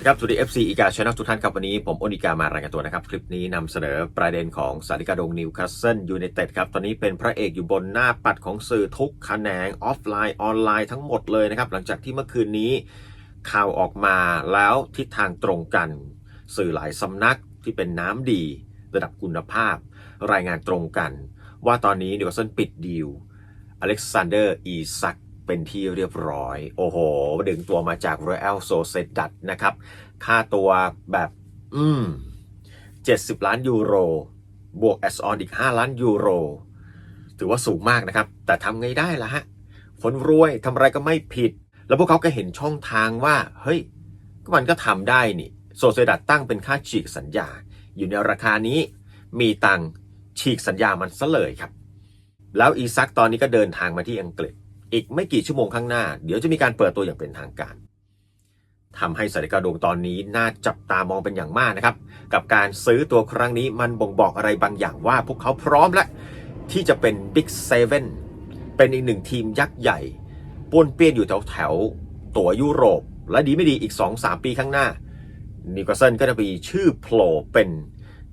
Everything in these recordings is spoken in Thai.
สดีครับ สวัสดี FC อีกาช anel ทุกท่านครับ วันนี้ผมโอนิกามารายงานตัวนะครับ คลิปนี้นำเสนอประเด็นของสาริกาดงนิวคาสเซิลยูไนเต็ดครับ ตอนนี้เป็นพระเอกอยู่บนหน้าปัดของสื่อทุกแขนงออฟไลน์ออนไลน์ทั้งหมดเลยนะครับ หลังจากที่เมื่อคืนนี้ข่าวออกมาแล้วทิศทางตรงกัน สื่อหลายสำนักที่เป็นน้ำดีระดับคุณภาพ รายงานตรงกัน ว่าตอนนี้นิวคาสเซิลปิดดีลอเล็กซานเดอร์อีซัก เป็นที่เรียบร้อย โอ้โห ดึงตัวมาจาก Real Sociedad นะครับ ค่าตัวแบบ อืม 70 ล้านยูโร บวกแอสออนอีก 5 ล้านยูโร ถือว่าสูงมากนะครับ แต่ทำไงได้ล่ะฮะ คนรวยทำอะไรก็ไม่ผิด แล้วพวกเขาก็เห็นช่องทางว่า เฮ้ยก็มันก็ทำได้นี่โซเซดัดตั้งเป็นค่าฉีกสัญญา อยู่ในราคานี้ มีตังฉีกสัญญามันซะเลยครับ แล้วอีซักตอนนี้ก็เดินทางมาที่อังกฤษ อีกไม่กี่ชั่วโมงข้างหน้า เดี๋ยวจะมีการเปิดตัวอย่างเป็นทางการทำให้สาริกาโดงตอนนี้น่าจับตามองเป็นอย่างมากนะครับ กับการซื้อตัวครั้งนี้มันบ่งบอกอะไรบางอย่างว่าพวกเขาพร้อมแล้วที่จะเป็นบิ๊กเซเว่นเป็นอีกหนึ่งทีมยักษ์ใหญ่ป้วนเปี้ยนอยู่แถวแถวตัวยุโรป และดีไม่ดีอีก 2-3 ปีข้างหน้านิวคาสเซิลก็จะมีชื่อโผล่เป็น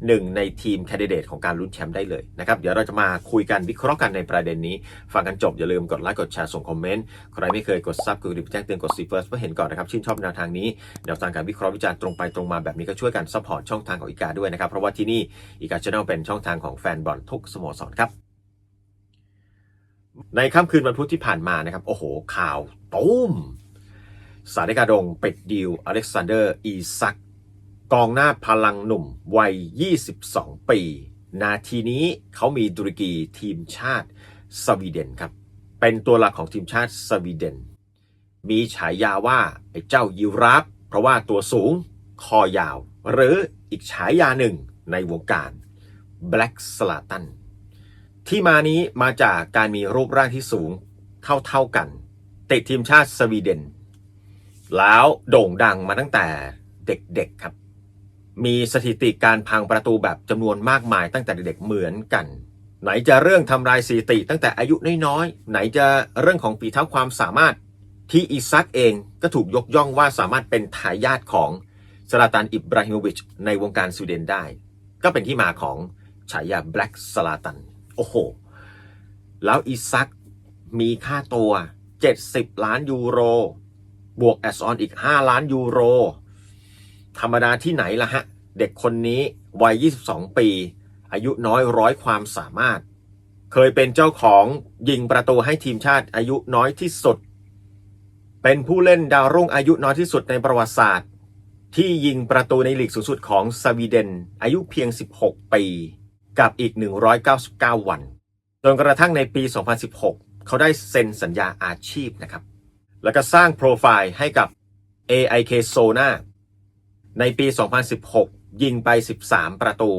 หนึ่งในทีมแคนดิเดตของการลุ้นแชมป์ได้เลยนะครับเดี๋ยวเราจะมาคุยกันวิเคราะห์กันในประเด็นนี้ ฟังกันจบอย่าลืมกดไลค์กดแชร์ส่งคอมเมนต์ใครไม่เคยกดซับกดกระดิ่งแจ้งเตือนกดซีเฟิร์สเพื่อเห็นก่อนนะครับชื่นชอบแนวทางนี้แนวทางการวิเคราะห์วิจารณ์ตรงไปตรงมาแบบนี้ก็ช่วยกันซัพพอร์ตช่องทางของอีกาด้วยนะครับเพราะว่าที่นี่อีกาชแนลเป็นช่องทางของแฟนบอลทุกสโมสรครับในค่ำคืนวันพุธที่ผ่านมานะครับโอ้โหข่าวตุ้มสาริกาดงปิดดีลอเล็กซานเดอร์อีซัก กองหน้าพลังหนุ่มวัย 22 ปี นาทีนี้เขามีดุริกีทีมชาติสวีเดนครับ เป็นตัวหลักของทีมชาติสวีเดน มีฉายาว่าไอ้เจ้ายิราฟเพราะว่าตัวสูงคอยาว หรืออีกฉายาหนึ่งในวงการ Black s l a t a n ที่มานี้มาจากการมีรูปร่างที่สูงเท่า ๆกัน ติดทีมชาติสวีเดน แล้วโด่งดังมาตั้งแต่เด็กๆครับ มีสถิติการพังประตูแบบจำนวนมากมายตั้งแต่เด็กๆเหมือนกัน ไหนจะเรื่องทำลายสถิติตั้งแต่อายุน้อยๆ ไหนจะเรื่องของปีเท้าความสามารถที่อิซักเองก็ถูกยกย่องว่าสามารถเป็นทายาทของซาลาตันอิบราฮิโมวิชในวงการสวีเดนได้ ก็เป็นที่มาของฉายาแบล็กซาลาตัน โอ้โห แล้วอิซักมีค่าตัว 70 ล้านยูโร บวกแอสออนอีก 5 ล้านยูโร ธรรมดาที่ไหนล่ะฮะ เด็กคนนี้วัย 22 ปี อายุน้อยร้อยความสามารถ เคยเป็นเจ้าของยิงประตูให้ทีมชาติอายุน้อยที่สุด เป็นผู้เล่นดาวรุ่งอายุน้อยที่สุดในประวัติศาสตร์ ที่ยิงประตูในลีกสูงสุดของสวีเดน อายุเพียง 16 ปี กับอีก 199 วันจนกระทั่งในปี 2016 เขาได้เซ็นสัญญาอาชีพนะครับ แล้วก็สร้างโปรไฟล์ให้กับ AIK Sona ในปี 2016 ยิงไป 13 ประตู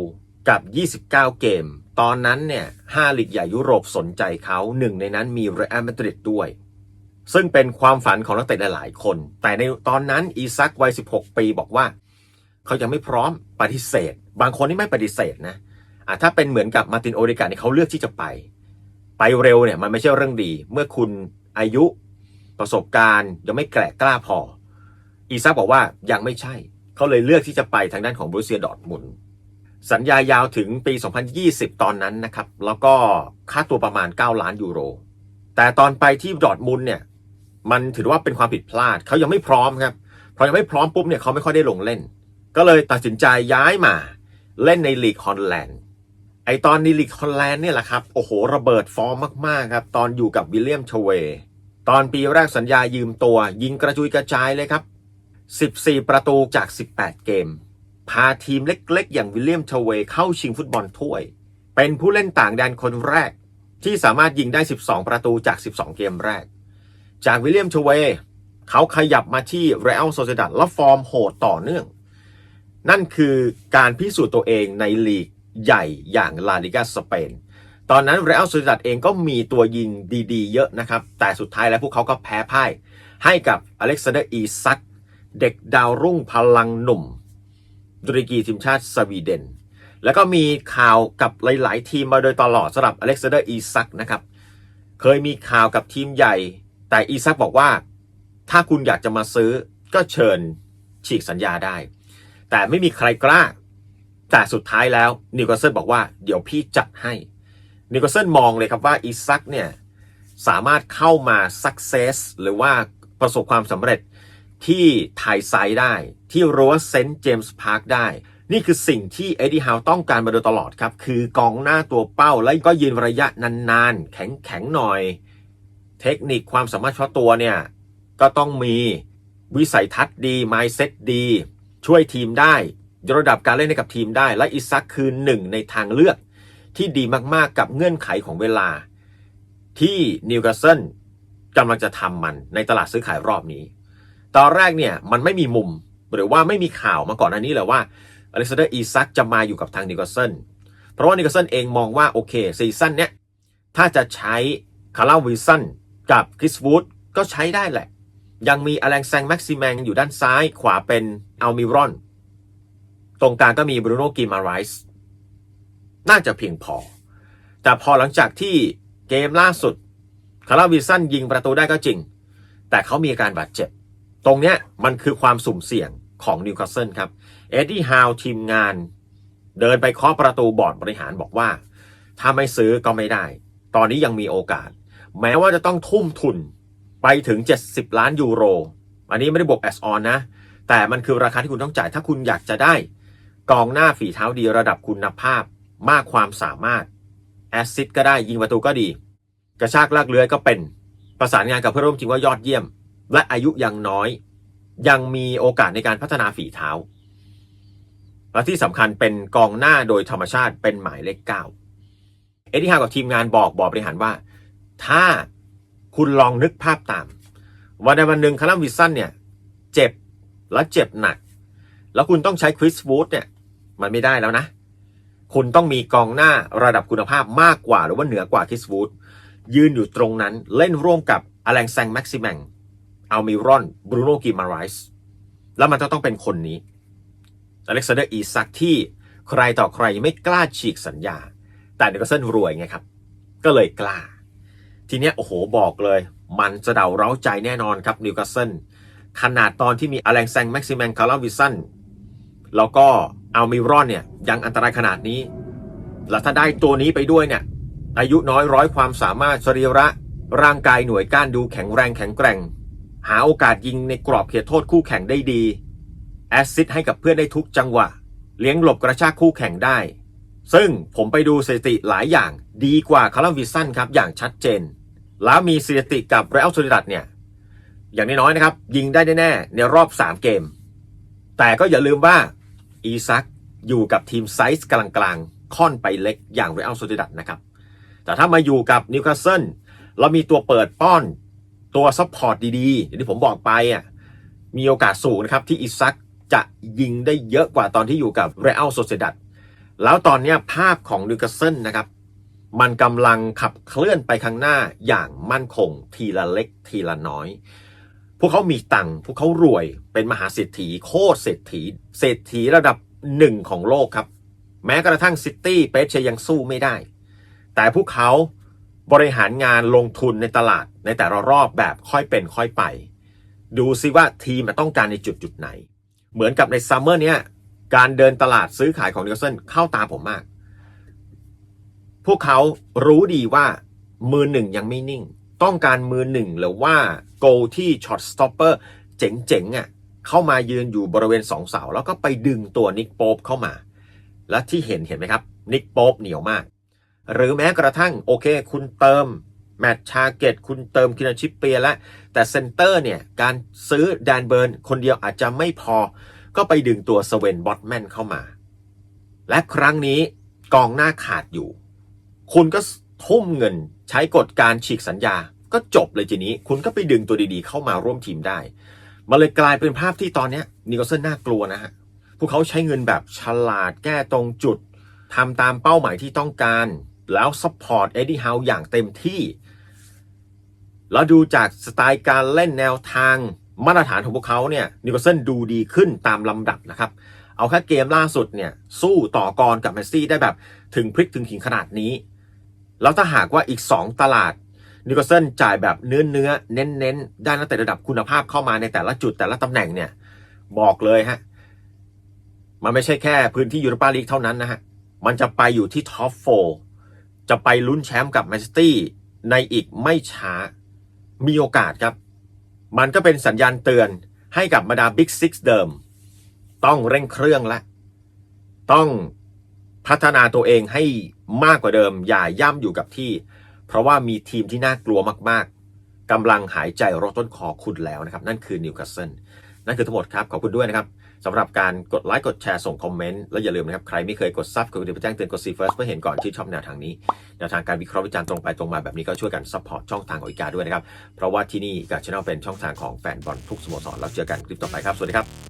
กับ 29 เกม ตอนนั้นเนี่ย5ลีกใหญ่ยุโรปสนใจเขาหนึ่งในนั้นมีเรอัลมาดริดด้วย ซึ่งเป็นความฝันของนักเตะหลายๆคน แต่ในตอนนั้นอีซักวัย 16 ปีบอกว่า เขายังไม่พร้อมปฏิเสธ บางคนนี่ไม่ปฏิเสธนะอะถ้าเป็นเหมือนกับมาตินโอเดกาเนี่ยเขาเลือกที่จะไป ไปเร็วเนี่ยมันไม่ใช่เรื่องดี เมื่อคุณอายุประสบการณ์ยังไม่แกร่กล้าพอ อีซักบอกว่ายังไม่ใช่ เขาเลยเลือกที่จะไปทางด้านของบรูเซียดอร์ทมุนสัญญายาวถึงปี 2020 ตอนนั้นนะครับ แล้วก็ค่าตัวประมาณ 9 ล้านยูโร แต่ตอนไปที่ดอร์ทมุนเนี่ยมันถือว่าเป็นความผิดพลาดเขายังไม่พร้อมครับพอยังไม่พร้อมปุ๊บเนี่ยเขาไม่ค่อยได้ลงเล่น ก็เลยตัดสินใจย้ายมาเล่นในลีกฮอลแลนด์ไอตอนในลีกฮอลแลนด์เนี่ยแหละครับ โอ้โห ระเบิดฟอร์มมาก ๆ ครับ ตอนอยู่กับวิลเลียมชเวย์ตอนปีแรกสัญญายืมตัว ยิงกระจุยกระจายเลยครับ 14 ประตูจาก 18 เกม พาทีมเล็กๆ อย่างวิลเลียมเชเวเข้าชิงฟุตบอลถ้วย เป็นผู้เล่นต่างแดนคนแรก ที่สามารถยิงได้ 12 ประตูจาก 12 เกมแรก จากวิลเลียมเชเวเขาขยับมาที่เรอัลโซเซดัดแล้วฟอร์มโหดต่อเนื่อง นั่นคือการพิสูจน์ตัวเองในลีกใหญ่อย่างลาลิกาสเปนตอนนั้นเรอัลโซเซดัดเองก็มีตัวยิงดีๆ เยอะนะครับ แต่สุดท้ายแล้วพวกเขาก็แพ้พ่ายให้กับอเล็กซานเดอร์อีซัก เด็กดาวรุ่งพลังหนุ่มดุริกีทีมชาติสวีเดน แล้วก็มีข่าวกับหลาย ๆ ทีมมาโดยตลอดสำหรับอเล็กซานเดอร์อีซักนะครับ เคยมีข่าวกับทีมใหญ่ แต่อีซักบอกว่า ถ้าคุณอยากจะมาซื้อก็เชิญฉีกสัญญาได้ แต่ไม่มีใครกล้า แต่สุดท้ายแล้วนิวคาสเซิลบอกว่าเดี๋ยวพี่จัดให้นิวคาสเซิลมองเลยครับว่าอีซักเนี่ยสามารถเข้ามา success หรือว่าประสบความสำเร็จ ที่ไทยไซด์ได้ที่รั้วเซนต์เจมส์พาร์คได้ นี่คือสิ่งที่เอ็ดดี้ฮาวต้องการมาโดยตลอดครับ คือกองหน้าตัวเป้าและก็ยืนระยะนานๆ แข็งๆหน่อย เทคนิคความสามารถเฉพาะตัวเนี่ย ก็ต้องมีวิสัยทัศน์ดี mindset ดี ช่วยทีมได้ยกระดับการเล่นให้กับทีมได้ และอิซักคือหนึ่งในทางเลือก ที่ดีมากๆกับเงื่อนไขของเวลา ที่นิวคาสเซิลกำลังจะทำมันในตลาดซื้อขายรอบนี้ ตอนแรกเนี่ยมันไม่มีมุมหรือว่าไม่มีข่าวมาก่อนอันนี้เลยว่าอเล็กซานเดอร์อีซักจะมาอยู่กับทางนิวคาสเซิลเพราะว่านิวคาสเซิลเองมองว่าโอเคซีซั่นเนี้ยถ้าจะใช้คาร์ลวิลสันกับคริสวูดก็ใช้ได้แหละ ยังมีอแลงแซงแม็กซิแมงอยู่ด้านซ้ายขวาเป็นอัลมิรอน ตรงกลางก็มีบรูโน่กิมาไรส์น่าจะเพียงพอ แต่พอหลังจากที่เกมล่าสุดคาร์ลวิลสันยิงประตูได้ก็จริง แต่เขามีอาการบาดเจ็บ ตรงเนี้ยมันคือความสุ่มเสี่ยงของนิวคาสเซิลครับเอ็ดดี้ฮาวทีมงาน เดินไปเคาะประตูบอร์ดบริหารบอกว่า ถ้าไม่ซื้อก็ไม่ได้ ตอนนี้ยังมีโอกาส แม้ว่าจะต้องทุ่มทุนไปถึง 70 ล้านยูโร อันนี้ไม่ได้บวกแอสออนนะ แต่มันคือราคาที่คุณต้องจ่ายถ้าคุณอยากจะได้ กองหน้าฝีเท้าดีระดับคุณภาพ มากความสามารถแอสซิดก็ได้ยิงประตูก็ดี กระชากลากเลื้อยก็เป็น ประสานงานกับเพื่อนร่วมทีมว่ายอดเยี่ยม และอายุยังน้อย ยังมีโอกาสในการพัฒนาฝีเท้า และที่สำคัญเป็นกองหน้าโดยธรรมชาติเป็นหมายเลขเก้าเอ็ดดี้ฮาวกับทีมงานบอกบอร์ดบริหารว่า ถ้าคุณลองนึกภาพตาม วันใดวันหนึ่งคาร์ลวิสันเนี่ย เจ็บและเจ็บหนัก แล้วคุณต้องใช้คริสวูดเนี่ย มันไม่ได้แล้วนะ คุณต้องมีกองหน้าระดับคุณภาพมากกว่าหรือว่าเหนือกว่าคริสวูดยืนอยู่ตรงนั้นเล่นร่วมกับอแลงแซงแม็กซิแมง อัลมิรอนบรูโนกิมาไรส์แล้วมันจะต้องเป็นคนนี้อเล็กซานเดอร์อีซักที่ใครต่อใครไม่กล้าฉีกสัญญา แต่นิวคาสเซิลรวยไงครับ ก็เลยกล้า ทีเนี้ยโอ้โหบอกเลย มันจะเดาเร้าใจแน่นอนครับนิวคาสเซิลขนาดตอนที่มีอแลงแซงแม็กซิแมงคาร์ลวิสันแล้วก็อัลมิรอนเนี่ยยังอันตรายขนาดนี้ แล้วถ้าได้ตัวนี้ไปด้วยเนี่ยอายุน้อยร้อยความสามารถสรีระร่างกายหน่วยก้านดูแข็งแรงแข็งแกร่ง หาโอกาสยิงในกรอบเขตโทษคู่แข่งได้ดี แอสซิสให้กับเพื่อนได้ทุกจังหวะ เลี้ยงหลบกระชากคู่แข่งได้ ซึ่งผมไปดูสถิติหลายอย่างดีกว่าคาร์ลวิสันครับอย่างชัดเจน แล้วมีสถิติกับเรอัลโซลิดัดเนี่ย อย่างน้อยๆนะครับ ยิงได้แน่ๆในรอบ 3 เกม แต่ก็อย่าลืมว่าอีซักอยู่กับทีมไซส์กลางๆ ค่อนไปเล็กอย่างเรอัลโซลิดัดนะครับ แต่ถ้ามาอยู่กับนิวคาสเซิลเรามีตัวเปิดป้อน ตัวซัพพอร์ตดีๆอย่างที่ผมบอกไปอะมีโอกาสสูงนะครับ ที่อิซักจะยิงได้เยอะกว่าตอนที่อยู่กับเรอัลโซเซดัดแล้วตอนนี้ภาพของนิวคาสเซิลนะครับ มันกำลังขับเคลื่อนไปข้างหน้าอย่างมั่นคง ทีละเล็กทีละน้อย พวกเขามีตังค์พวกเขารวยเป็นมหาเศรษฐี โคตรเศรษฐี เศรษฐีระดับหนึ่งของโลกครับ แม้กระทั่งซิตี้เปเชยังสู้ไม่ได้ แต่พวกเขา บริหารงานลงทุนในตลาดในแต่ละรอบแบบค่อยเป็นค่อยไป ดูซิว่าทีมต้องการในจุดจุดไหน เหมือนกับในซัมเมอร์เนี้ยการเดินตลาดซื้อขายของนิวเซิลเข้าตาผมมาก พวกเขารู้ดีว่ามือหนึ่งยังไม่นิ่ง ต้องการมือหนึ่งหรือว่าโกที่ช็อตสต็อปเปอร์เจ๋งๆอะเข้ามายืนอยู่บริเวณสองเสาแล้วก็ไปดึงตัวนิกโป๊ปเข้ามา และที่เห็นเห็นไหมครับ นิกโป๊ปเหนียวมาก หรือแม้กระทั่งโอเค คุณเติมแมตช์ชาเกตคุณเติมคินาชิปเปียและแต่เซนเตอร์เนี่ย การซื้อแดนเบิร์นคนเดียวอาจจะไม่พอ ก็ไปดึงตัวสเวนบอตแมนเข้ามา และครั้งนี้กองหน้าขาดอยู่ คุณก็ทุ่มเงินใช้กฎการฉีกสัญญา ก็จบเลยทีนี้ คุณก็ไปดึงตัวดีๆ เข้ามาร่วมทีมได้มันเลยกลายเป็นภาพที่ตอนนี้นิโคลเซนน่ากลัวนะฮะ พวกเขาใช้เงินแบบฉลาดแก้ตรงจุดทำตามเป้าหมายที่ต้องการ แล้วซัพพอร์ตเอ็ดดี้เฮาอย่างเต็มที่ แล้วดูจากสไตล์การเล่นแนวทางมาตรฐานของพวกเขาเนี่ยนิโคลเซนดูดีขึ้นตามลำดับนะครับ เอาแค่เกมล่าสุดเนี่ยสู้ต่อกรกับเมสซี่ได้แบบถึงพริกถึงขิงขนาดนี้ แล้วถ้าหากว่าอีก 2 ตลาดนิโคลเซนจ่ายแบบเนื้อเนื้อเน้นเน้นได้นักเตะระดับคุณภาพเข้ามาในแต่ละจุดแต่ละตำแหน่งเนี่ยบอกเลยฮะมันไม่ใช่แค่พื้นที่ยูโรปาลีกเท่านั้นนะฮะ มันจะไปอยู่ที่ท็อปโฟ จะไปลุ้นแชมป์กับแมนซิตี้ในอีกไม่ช้ามีโอกาสครับ มันก็เป็นสัญญาณเตือนให้กับบรรดาบิ๊กซิกเดิม ต้องเร่งเครื่องและ ต้องพัฒนาตัวเองให้มากกว่าเดิม อย่าย่ำอยู่กับที่ เพราะว่ามีทีมที่น่ากลัวมากๆกำลังหายใจรถต้นคอคุณแล้วนะครับ นั่นคือนิวคาสเซิลนั่นคือทั้งหมดครับ ขอบคุณด้วยนะครับ สำหรับการกดไลค์กดแชร์ส่งคอมเมนต์และอย่าลืมนะครับ ใครไม่เคยกดซับกดกระดิ่งแจ้งเตือนกดซีเฟิร์สเพื่อเห็นก่อนที่ชอบแนวทางนี้แนวทางการวิเคราะห์วิจารณ์ตรงไปตรงมาแบบนี้ก็ช่วยกันซัพพอร์ตช่องทางของอีกาด้วยนะครับเพราะว่าที่นี่กาชแนลเป็นช่องทางของแฟนบอลทุกสโมสรแล้วเจอกันคลิปต่อไปครับสวัสดีครับ